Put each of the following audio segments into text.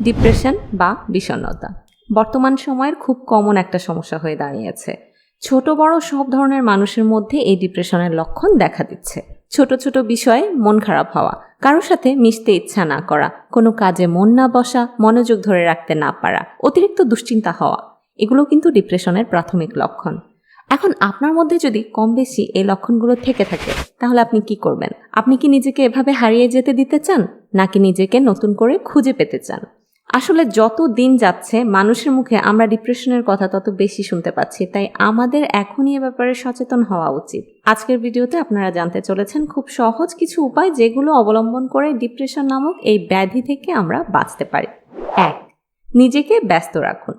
Depression বা বিষণ্ণতা। বর্তমান সময়ের খুব কমন একটা সমস্যা হয়ে দাঁড়িয়েছে। ছোট বড় সব ধরনের মানুষের মধ্যে এই ডিপ্রেশনের লক্ষণ দেখা দিচ্ছে। ছোট ছোট বিষয়ে মন খারাপ হওয়া, কারোর সাথে মিশতে ইচ্ছা না করা, কোনো কাজে মন না বসা, মনোযোগ ধরে রাখতে না পারা, অতিরিক্ত দুশ্চিন্তা হওয়া, এগুলো কিন্তু ডিপ্রেশনের প্রাথমিক লক্ষণ। এখন আপনার মধ্যে যদি কম বেশি এই লক্ষণগুলো থেকে থাকে, তাহলে আপনি কি করবেন? আপনি কি নিজেকে এভাবে হারিয়ে যেতে দিতে চান? নাকি নিজেকে নতুন করে খুঁজে পেতে চান? আসলে যত দিন যাচ্ছে, মানুষের মুখে আমরা ডিপ্রেশনের কথা তত বেশি শুনতে পাচ্ছি। তাই আমাদের এখনই এ ব্যাপারে সচেতন হওয়া উচিত। আজকের ভিডিওতে আপনারা জানতে চলেছেন খুব সহজ কিছু উপায় যেগুলো অবলম্বন করে ডিপ্রেশন নামক এই ব্যাধি থেকে আমরা বাঁচতে পারি। এক, নিজেকে ব্যস্ত রাখুন।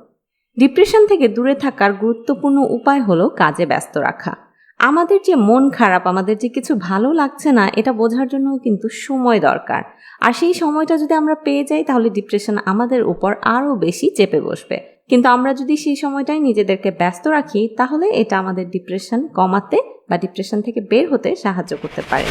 ডিপ্রেশন থেকে দূরে থাকার গুরুত্বপূর্ণ উপায় হলো কাজে ব্যস্ত রাখা। আমাদের যে মন খারাপ, আমাদের যে কিছু ভালো লাগছে না, এটা বোঝার জন্য কিন্তু সময় দরকার। আর সেই সময়টা যদি আমরা পেয়ে যাই, তাহলে ডিপ্রেশন আমাদের উপর আরও বেশি চেপে বসবে। কিন্তু আমরা যদি সেই সময়টাই নিজেদেরকে ব্যস্ত রাখি, তাহলে এটা আমাদের ডিপ্রেশন কমাতে বা ডিপ্রেশন থেকে বের হতে সাহায্য করতে পারে।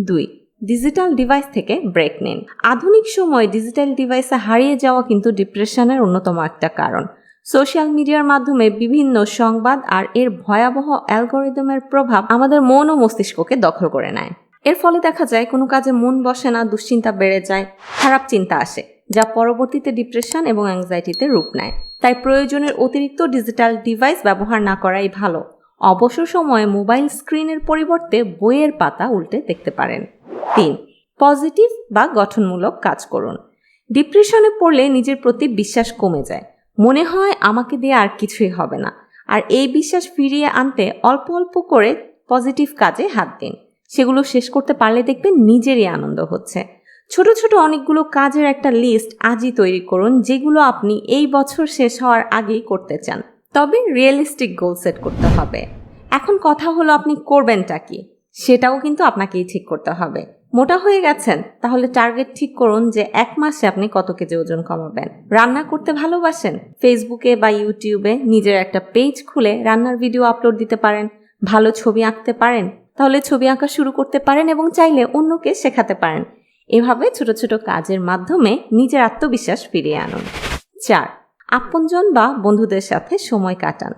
দুই ডিজিটাল ডিভাইস থেকে ব্রেক নিন। আধুনিক সময় ডিজিটাল ডিভাইসে হারিয়ে যাওয়া কিন্তু ডিপ্রেশনের অন্যতম একটা কারণ। সোশ্যাল মিডিয়ার মাধ্যমে বিভিন্ন সংবাদ আর এর ভয়াবহ অ্যালগোরিদমের প্রভাব আমাদের মন ও মস্তিষ্ককে দখল করে নেয়। এর ফলে দেখা যায় কোনো কাজে মন বসে না, দুশ্চিন্তা বেড়ে যায়, খারাপ চিন্তা আসে, যা পরবর্তীতে ডিপ্রেশন এবং অ্যাংজাইটিতে রূপ নেয়। তাই প্রয়োজনের অতিরিক্ত ডিজিটাল ডিভাইস ব্যবহার না করাই ভালো। অবসর সময়ে মোবাইল স্ক্রিনের পরিবর্তে বইয়ের পাতা উল্টে দেখতে পারেন। তিন, পজিটিভ বা গঠনমূলক কাজ করুন। ডিপ্রেশনে পড়লে নিজের প্রতি বিশ্বাস কমে যায়। মনে হয় আমাকে দিয়ে আর কিছুই হবে না। আর এই বিশ্বাস ফিরিয়ে আনতে অল্প অল্প করে পজিটিভ কাজে হাত দিন। সেগুলো শেষ করতে পারলে দেখবেন নিজেরই আনন্দ হচ্ছে। ছোট ছোট অনেকগুলো কাজের একটা লিস্ট আজই তৈরি করুন, যেগুলো আপনি এই বছর শেষ হওয়ার আগেই করতে চান। তবে রিয়েলিস্টিক গোল সেট করতে হবে। এখন কথা হলো আপনি করবেনটা কি? সেটাও কিন্তু আপনাকেই ঠিক করতে হবে। মোটা হয়ে গেছেন, তাহলে টার্গেট ঠিক করুন যে এক মাসে আপনি কত কেজি ওজন কমাবেন। রান্না করতে ভালোবাসেন? ফেসবুকে বা ইউটিউবে নিজের একটা পেজ খুলে রান্নার ভিডিও আপলোড দিতে পারেন, ভালো ছবি আঁকতে পারেন, তাহলে ছবি আঁকা শুরু করতে পারেন এবং চাইলে অন্যকে শেখাতে পারেন। এভাবে ছোট ছোট কাজের মাধ্যমে নিজের আত্মবিশ্বাস ফিরিয়ে আনুন। চার, আপনজন বা বন্ধুদের সাথে সময় কাটান।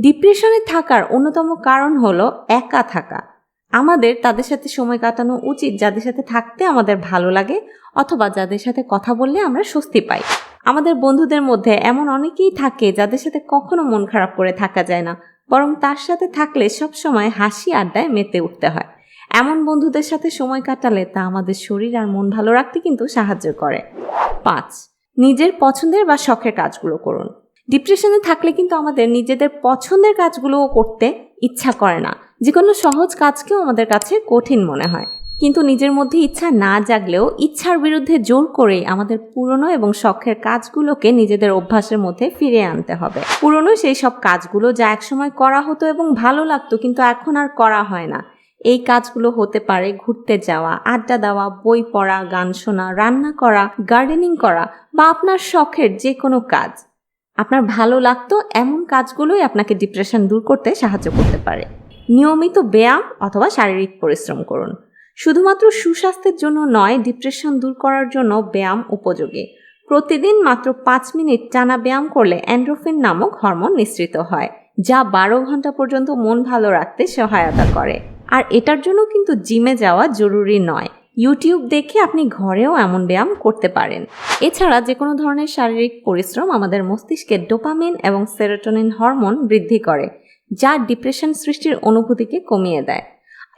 ডিপ্রেশনে থাকার অন্যতম কারণ হলো একা থাকা। আমাদের তাদের সাথে সময় কাটানো উচিত, যাদের সাথে থাকতে আমাদের ভালো লাগে অথবা যাদের সাথে কথা বললে আমরা স্বস্তি পাই। আমাদের বন্ধুদের মধ্যে এমন অনেকেই থাকে যাদের সাথে কখনো মন খারাপ করে থাকা যায় না, বরং তার সাথে থাকলে সব সময় হাসি আড্ডায় মেতে উঠতে হয়। এমন বন্ধুদের সাথে সময় কাটালে তা আমাদের শরীর আর মন ভালো রাখতে কিন্তু সাহায্য করে। পাঁচ, নিজের পছন্দের বা শখের কাজগুলো করুন। ডিপ্রেশনে থাকলে কিন্তু আমাদের নিজেদের পছন্দের কাজগুলোও করতে ইচ্ছা করে না। যে কোনো সহজ কাজকেও আমাদের কাছে কঠিন মনে হয়। কিন্তু নিজের মধ্যে ইচ্ছা না জাগলেও ইচ্ছার বিরুদ্ধে জোর করেই আমাদের পুরনো এবং শখের কাজগুলোকে নিজেদের অভ্যাসের মধ্যে ফিরে আনতে হবে। পুরনো সেই সব কাজগুলো যা একসময় করা হতো এবং ভালো লাগতো কিন্তু এখন আর করা হয় না। এই কাজগুলো হতে পারে ঘুরতে যাওয়া, আড্ডা দেওয়া, বই পড়া, গান শোনা, রান্না করা, গার্ডেনিং করা বা আপনার শখের যে কোনো কাজ। আপনার ভালো লাগতো এমন কাজগুলোই আপনাকে ডিপ্রেশন দূর করতে সাহায্য করতে পারে। নিয়মিত ব্যায়াম অথবা শারীরিক পরিশ্রম করুন। শুধুমাত্র সুস্বাস্থ্যের জন্য নয় ডিপ্রেশন দূর করার জন্য ব্যায়াম উপযোগী। প্রতিদিন মাত্র পাঁচ মিনিট টানা ব্যায়াম করলে অ্যান্ড্রোফিন নামক হরমোন নিঃসৃত হয়, যা বারো ঘণ্টা পর্যন্ত মন ভালো রাখতে সহায়তা করে। আর এটার জন্য কিন্তু জিমে যাওয়া জরুরি নয়। ইউটিউব দেখে আপনি ঘরেও এমন ব্যায়াম করতে পারেন। এছাড়া যে কোনো ধরনের শারীরিক পরিশ্রম আমাদের মস্তিষ্কে ডোপামিন এবং সেরোটোনিন হরমোন বৃদ্ধি করে। যা ডিপ্রেশন সৃষ্টির অনুভূতিকে কমিয়ে দেয়।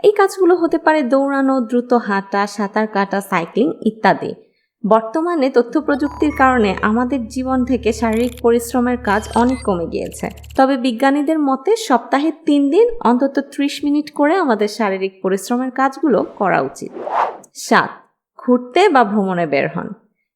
এই কাজগুলো হতে পারে দৌড়ানো, দ্রুত হাঁটা, সাঁতার কাটা সাইক্লিং ইত্যাদি। বর্তমানে তথ্য প্রযুক্তির কারণে আমাদের জীবন থেকে শারীরিক পরিশ্রমের কাজ অনেক কমে গিয়েছে। তবে বিজ্ঞানীদের মতে সপ্তাহে তিন দিন, অন্তত ত্রিশ মিনিট করে আমাদের শারীরিক পরিশ্রমের কাজগুলো করা উচিত। সাত, ঘুরতে বা ভ্রমণে বের হন।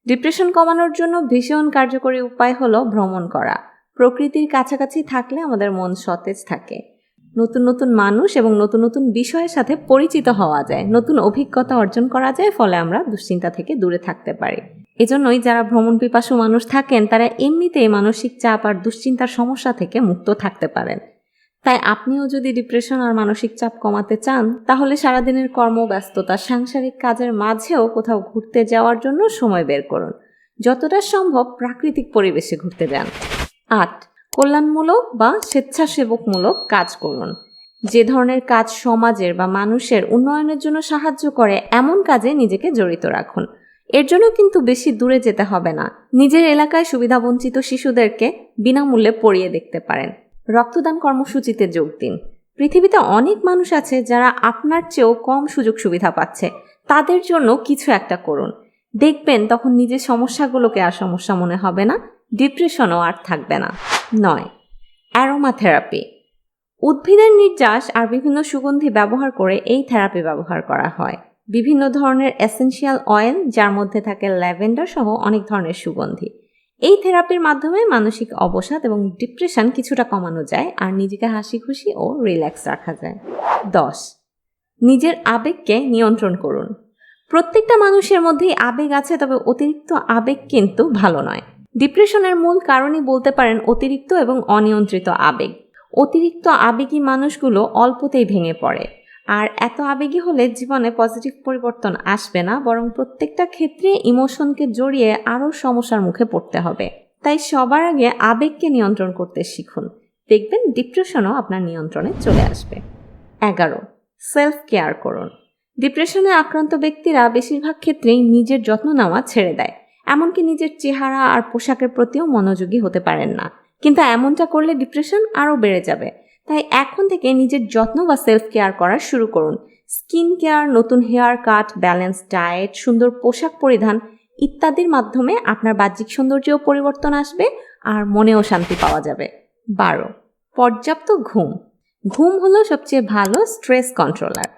ডিপ্রেশন কমানোর জন্য ভীষণ কার্যকরী উপায় হলো ভ্রমণ করা। প্রকৃতির কাছাকাছি থাকলে আমাদের মন সতেজ থাকে। নতুন নতুন মানুষ এবং নতুন নতুন বিষয়ের সাথে পরিচিত হওয়া যায়। নতুন অভিজ্ঞতা অর্জন করা যায়, ফলে আমরা দুশ্চিন্তা থেকে দূরে থাকতে পারি। এজন্যই যারা ভ্রমণ পিপাসু মানুষ থাকেন, তারা এমনিতেই মানসিক চাপ আর দুশ্চিন্তার সমস্যা থেকে মুক্ত থাকতে পারেন। তাই আপনিও যদি ডিপ্রেশন আর মানসিক চাপ কমাতে চান, তাহলে সারাদিনের কর্মব্যস্ততা সাংসারিক কাজের মাঝেও কোথাও ঘুরতে যাওয়ার জন্য সময় বের করুন। যতটা সম্ভব প্রাকৃতিক পরিবেশে ঘুরতে যান। আট, কল্যাণমূলক বা স্বেচ্ছাসেবকমূলক কাজ করুন। যে ধরনের কাজ সমাজের বা মানুষের উন্নয়নের জন্য সাহায্য করে, এমন কাজে নিজেকে জড়িত রাখুন। এর জন্য কিন্তু বেশি দূরে যেতে হবে না। নিজের এলাকায় সুবিধাবঞ্চিত শিশুদেরকে বিনামূল্যে পড়িয়ে দেখতে পারেন। রক্তদান কর্মসূচিতে যোগ দিন। পৃথিবীতে অনেক মানুষ আছে যারা আপনার চেয়েও কম সুযোগ সুবিধা পাচ্ছে। তাদের জন্য কিছু একটা করুন। দেখবেন তখন নিজের সমস্যাগুলোকে আর সমস্যা মনে হবে না। ডিপ্রেশনও আর থাকবে না। নয় অ্যারোমা থেরাপি উদ্ভিদের নির্যাস আর বিভিন্ন সুগন্ধি ব্যবহার করে এই থেরাপি ব্যবহার করা হয়। বিভিন্ন ধরনের এসেনশিয়াল অয়েল, যার মধ্যে থাকে ল্যাভেন্ডার সহ অনেক ধরনের সুগন্ধি। এই থেরাপির মাধ্যমে মানসিক অবসাদ এবং ডিপ্রেশন কিছুটা কমানো যায় আর নিজেকে হাসি খুশি ও রিল্যাক্স রাখা যায়। দশ, নিজের আবেগকে নিয়ন্ত্রণ করুন। প্রত্যেকটা মানুষের মধ্যেই আবেগ আছে, তবে অতিরিক্ত আবেগ কিন্তু ভালো নয়। ডিপ্রেশনের মূল কারণই বলতে পারেন অতিরিক্ত এবং অনিয়ন্ত্রিত আবেগ। অতিরিক্ত আবেগী মানুষগুলো অল্পতেই ভেঙে পড়ে। আর এত আবেগী হলে জীবনে পজিটিভ পরিবর্তন আসবে না, বরং প্রত্যেকটা ক্ষেত্রে ইমোশনকে জড়িয়ে আরও সমস্যার মুখে পড়তে হবে। তাই সবার আগে আবেগকে নিয়ন্ত্রণ করতে শিখুন। দেখবেন ডিপ্রেশনও আপনার নিয়ন্ত্রণে চলে আসবে। এগারো সেলফ কেয়ার করুন। ডিপ্রেশনে আক্রান্ত ব্যক্তিরা বেশিরভাগ ক্ষেত্রেই নিজের যত্ন নেওয়া ছেড়ে দেয়। এমনকি নিজের চেহারা আর পোশাকের প্রতিও মনোযোগী হতে পারেন না। কিন্তু এমনটা করলে ডিপ্রেশন আরও বেড়ে যাবে। তাই এখন থেকে নিজের যত্ন বা সেলফ কেয়ার করা শুরু করুন। স্কিন কেয়ার, নতুন হেয়ার কাট ব্যালেন্স ডায়েট সুন্দর পোশাক পরিধান ইত্যাদির মাধ্যমে আপনার বাহ্যিক সৌন্দর্যেও পরিবর্তন আসবে আর মনেও শান্তি পাওয়া যাবে। বারো, পর্যাপ্ত ঘুম। ঘুম হলো সবচেয়ে ভালো স্ট্রেস কন্ট্রোলার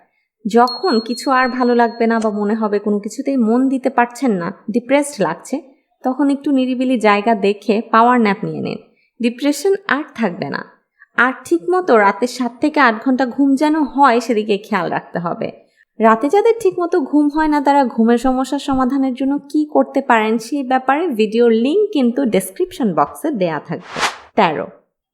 যখন কিছু আর ভালো লাগবে না বা মনে হবে কোনো কিছুতেই মন দিতে পারছেন না ডিপ্রেসড লাগছে, তখন একটু নিরিবিলি জায়গা দেখে পাওয়ার ন্যাপ নিয়ে নিন। ডিপ্রেশন আর থাকবে না। আর ঠিক মতো রাতে সাত থেকে আট ঘণ্টা ঘুম যেন হয় সেদিকে খেয়াল রাখতে হবে। রাতে যাদের ঠিকমতো ঘুম হয় না, তারা ঘুমের সমস্যার সমাধানের জন্য কি করতে পারেন সেই ব্যাপারে ভিডিওর লিঙ্ক কিন্তু ডেসক্রিপশন বক্সে দেয়া থাকবে। তেরো,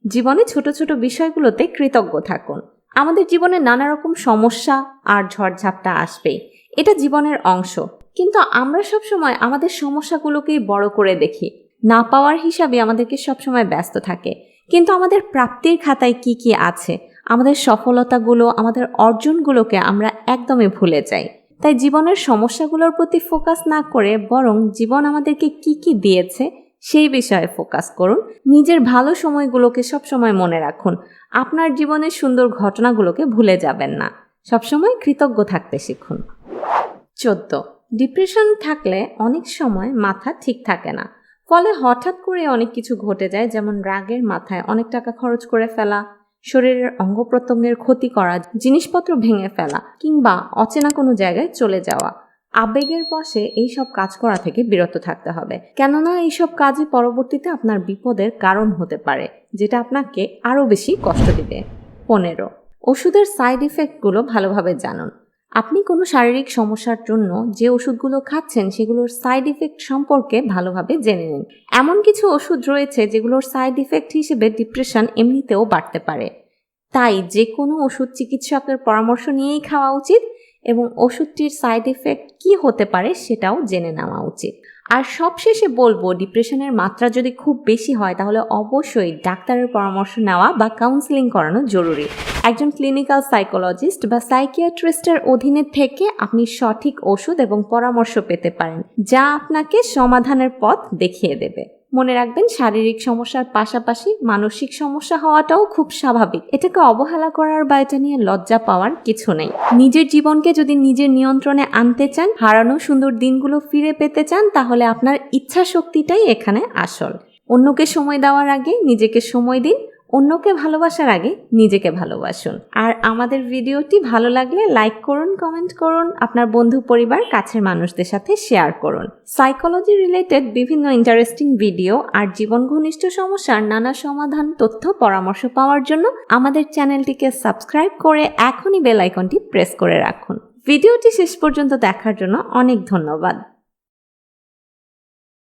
জীবনে ছোট ছোট বিষয়গুলোতে কৃতজ্ঞ থাকুন। আমাদের জীবনে নানা রকম সমস্যা আর ঝড়ঝাপটা আসবেই এটা জীবনের অংশ। কিন্তু আমরা সবসময় আমাদের সমস্যাগুলোকেই বড় করে দেখি। না পাওয়ার হিসাবে আমাদেরকে সবসময় ব্যস্ত থাকে। কিন্তু আমাদের প্রাপ্তির খাতায় কি কি আছে? আমাদের সফলতাগুলো, আমাদের অর্জনগুলোকে আমরা একদমই ভুলে যাই। তাই জীবনের সমস্যাগুলোর প্রতি ফোকাস না করে বরং জীবন আমাদেরকে কি কি দিয়েছে সেই বিষয়ে ফোকাস করুন। নিজের ভালো সময়গুলোকে সবসময় মনে রাখুন। আপনার জীবনের সুন্দর ঘটনাগুলোকে ভুলে যাবেন না। সবসময় কৃতজ্ঞ থাকতে শিখুন। চোদ্দ। ডিপ্রেশন থাকলে অনেক সময় মাথা ঠিক থাকে না। ফলে হঠাৎ করে অনেক কিছু ঘটে যায়, যেমন রাগের মাথায় অনেক টাকা খরচ করে ফেলা, শরীরের অঙ্গ প্রত্যঙ্গের ক্ষতি করা, জিনিসপত্র ভেঙে ফেলা, কিংবা অচেনা কোনো জায়গায় চলে যাওয়া। আবেগের বসে এইসব কাজ করা থেকে বিরত থাকতে হবে। কেননা এইসব কাজই পরবর্তীতে আপনার বিপদের কারণ হতে পারে, যেটা আপনাকে আরও বেশি কষ্ট দিবে। পনেরো, ওষুধের সাইড ইফেক্টগুলো ভালোভাবে জানুন। আপনি কোনো শারীরিক সমস্যার জন্য যে ওষুধগুলো খাচ্ছেন, সেগুলোর সাইড ইফেক্ট সম্পর্কে ভালোভাবে জেনে নিন। এমন কিছু ওষুধ রয়েছে যেগুলোর সাইড ইফেক্ট হিসেবে ডিপ্রেশন এমনিতেও বাড়তে পারে। তাই যে কোনো ওষুধ চিকিৎসকের পরামর্শ নিয়েই খাওয়া উচিত। এবং ওষুধটির সাইড ইফেক্ট কি হতে পারে সেটাও জেনে নেওয়া উচিত। আর সবশেষে বলব, ডিপ্রেশনের মাত্রা যদি খুব বেশি হয়, তাহলে অবশ্যই ডাক্তারের পরামর্শ নেওয়া বা কাউন্সিলিং করানো জরুরি। একজন ক্লিনিক্যাল সাইকোলজিস্ট বা সাইকিয়াট্রিস্টের অধীনে থেকে আপনি সঠিক ওষুধ এবং পরামর্শ পেতে পারেন, যা আপনাকে সমাধানের পথ দেখিয়ে দেবে। মনে রাখবেন, শারীরিক সমস্যার পাশাপাশি মানসিক সমস্যা হওয়াটাও খুব স্বাভাবিক। এটাকে অবহেলা করার বা এটা নিয়ে লজ্জা পাওয়ার কিছু নেই। নিজের জীবনকে যদি নিজের নিয়ন্ত্রণে আনতে চান, হারানো সুন্দর দিনগুলো ফিরে পেতে চান, তাহলে আপনার ইচ্ছা শক্তিটাই এখানে আসল। অন্যকে সময় দেওয়ার আগে নিজেকে সময় দিন অন্যকে ভালোবাসার আগে নিজেকে ভালোবাসুন। আর আমাদের ভিডিওটি ভালো লাগলে লাইক করুন কমেন্ট করুন, আপনার বন্ধু, পরিবার, কাছের মানুষদের সাথে শেয়ার করুন। সাইকোলজি রিলেটেড বিভিন্ন ইন্টারেস্টিং ভিডিও আর জীবন ঘনিষ্ঠ সমস্যার নানা সমাধান, তথ্য, পরামর্শ পাওয়ার জন্য আমাদের চ্যানেলটিকে সাবস্ক্রাইব করে এখনই বেল আইকনটি প্রেস করে রাখুন। ভিডিওটি শেষ পর্যন্ত দেখার জন্য অনেক ধন্যবাদ।